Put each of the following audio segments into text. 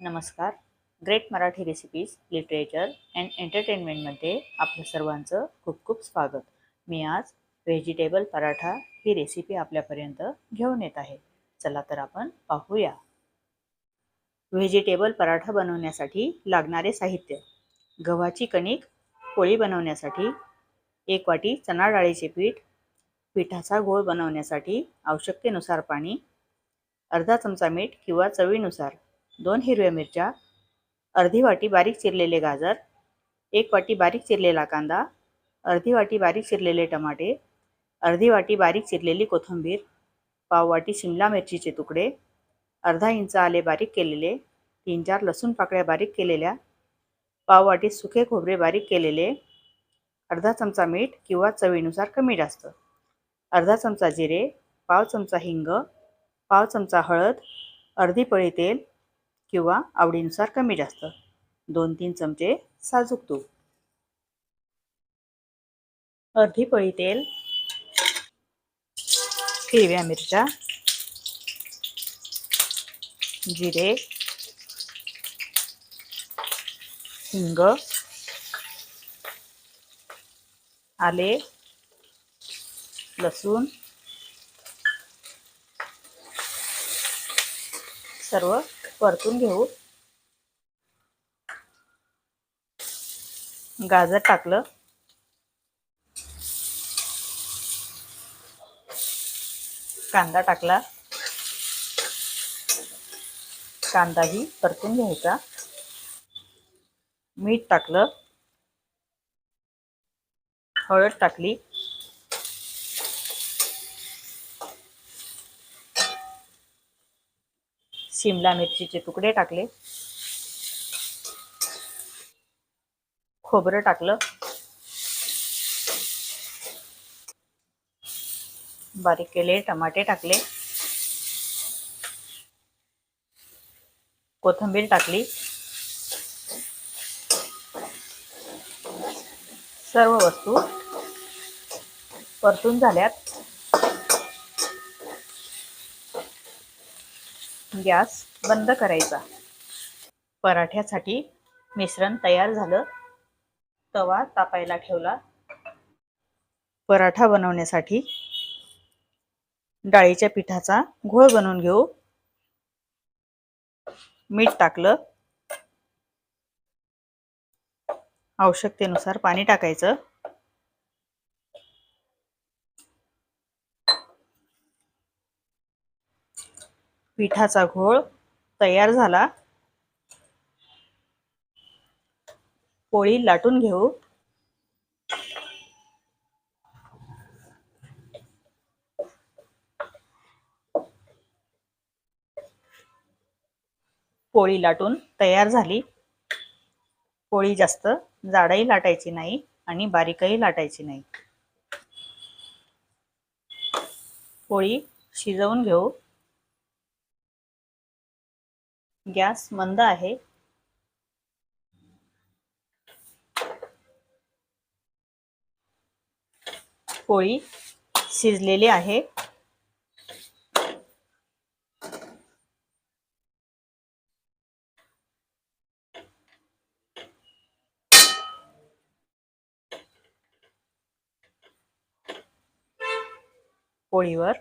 नमस्कार. Great Marathi recipes literature and एंटरटेनमेंटमध्ये आपलं सर्वांचं खूप खूप स्वागत. मी आज व्हेजिटेबल पराठा ही रेसिपी आपल्यापर्यंत घेऊन येत आहे. चला तर आपण पाहूया. व्हेजिटेबल पराठा बनवण्यासाठी लागणारे साहित्य. गव्हाची कणिक पोळी बनवण्यासाठी एक वाटी चणा डाळीचे पीठ पिठाचा घोळ बनवण्यासाठी आवश्यकतेनुसार पाणी अर्धा चमचा मीठ किंवा चवीनुसार दोन हिरव्या मिरच्या अर्धी वाटी बारीक चिरलेले गाजर एक वाटी बारीक चिरलेला कांदा अर्धी वाटी बारीक चिरलेले टमाटे अर्धी वाटी बारीक चिरलेली कोथिंबीर पाव वाटी शिमला मिरचीचे तुकडे अर्धा इंच आले बारीक केलेले तीन चार लसूण पाकळ्या बारीक केलेल्या पाव वाटी सुके खोबरे बारीक केलेले अर्धा चमचा मीठ किंवा चवीनुसार कमी जास्त अर्धा चमचा जिरे पाव चमचा हिंग पाव चमचा हळद अर्धी पळी तेल किंवा आवडीनुसार कमी जास्त. दोन तीन चमचे साजूक तूप. अर्धी पळी तेल. हिरव्या मिरच्या. जिरे. हिंग. आले. लसूण. सर्व परतून घेऊ. गाजर टाकलं. कांदा टाकला. कांदाही परतून घ्यायचा. मीठ टाकलं. हळद टाकली. शिमला मिरचीचे तुकडे टाकले. खोबरं टाकलं. बारीक केले टमाटे टाकले. कोथिंबीर टाकली. सर्व वस्तू परतून झाल्यात. गॅस बंद करायचा. पराठ्यासाठी मिश्रण तयार झालं. तवा तापायला ठेवला. पराठा बनवण्यासाठी डाळीच्या पिठाचा घोळ बनवून घेऊ. मीठ टाकलं. आवश्यकतेनुसार पाणी टाकायचं. पिठाचा घोळ तयार झाला. पोळी लाटून घेऊ. पोळी लाटून तयार झाली. पोळी जास्त जाडही लाटायची नाही आणि बारीकही लाटायची नाही. पोळी शिजवून घेऊ. गॅस मंद आहे. पोळी शिजलेली आहे. पोळीवर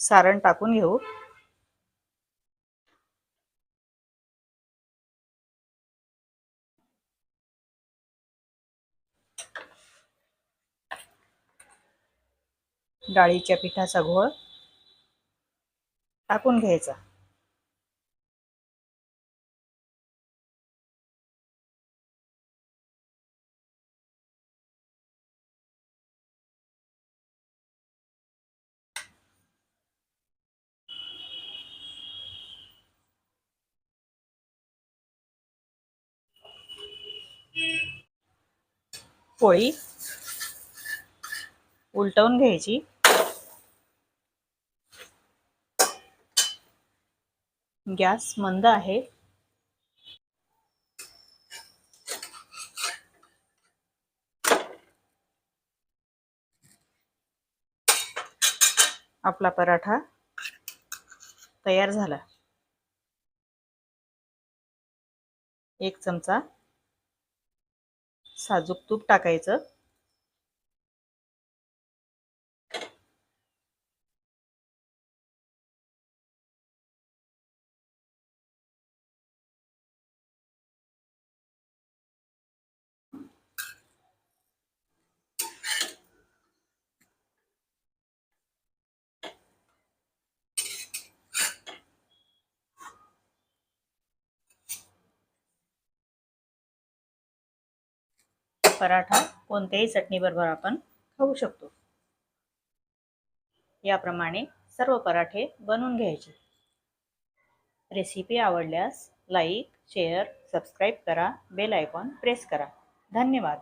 सारण टाकून घेऊ. डाळीच्या पिठाचा घोळ टाकून घ्यायचा. पोळी उलटवून घ्यायची. गॅस मंद आहे. आपला पराठा तयार झाला. एक चमचा साजूक तूप टाकायचं. पराठा कोणत्याही चटणीबरोबर आपण खाऊ शकतो. याप्रमाणे सर्व पराठे बनवून घ्यायचे. रेसिपी आवडल्यास लाईक शेअर सबस्क्राईब करा बेल आयकॉन प्रेस करा. धन्यवाद.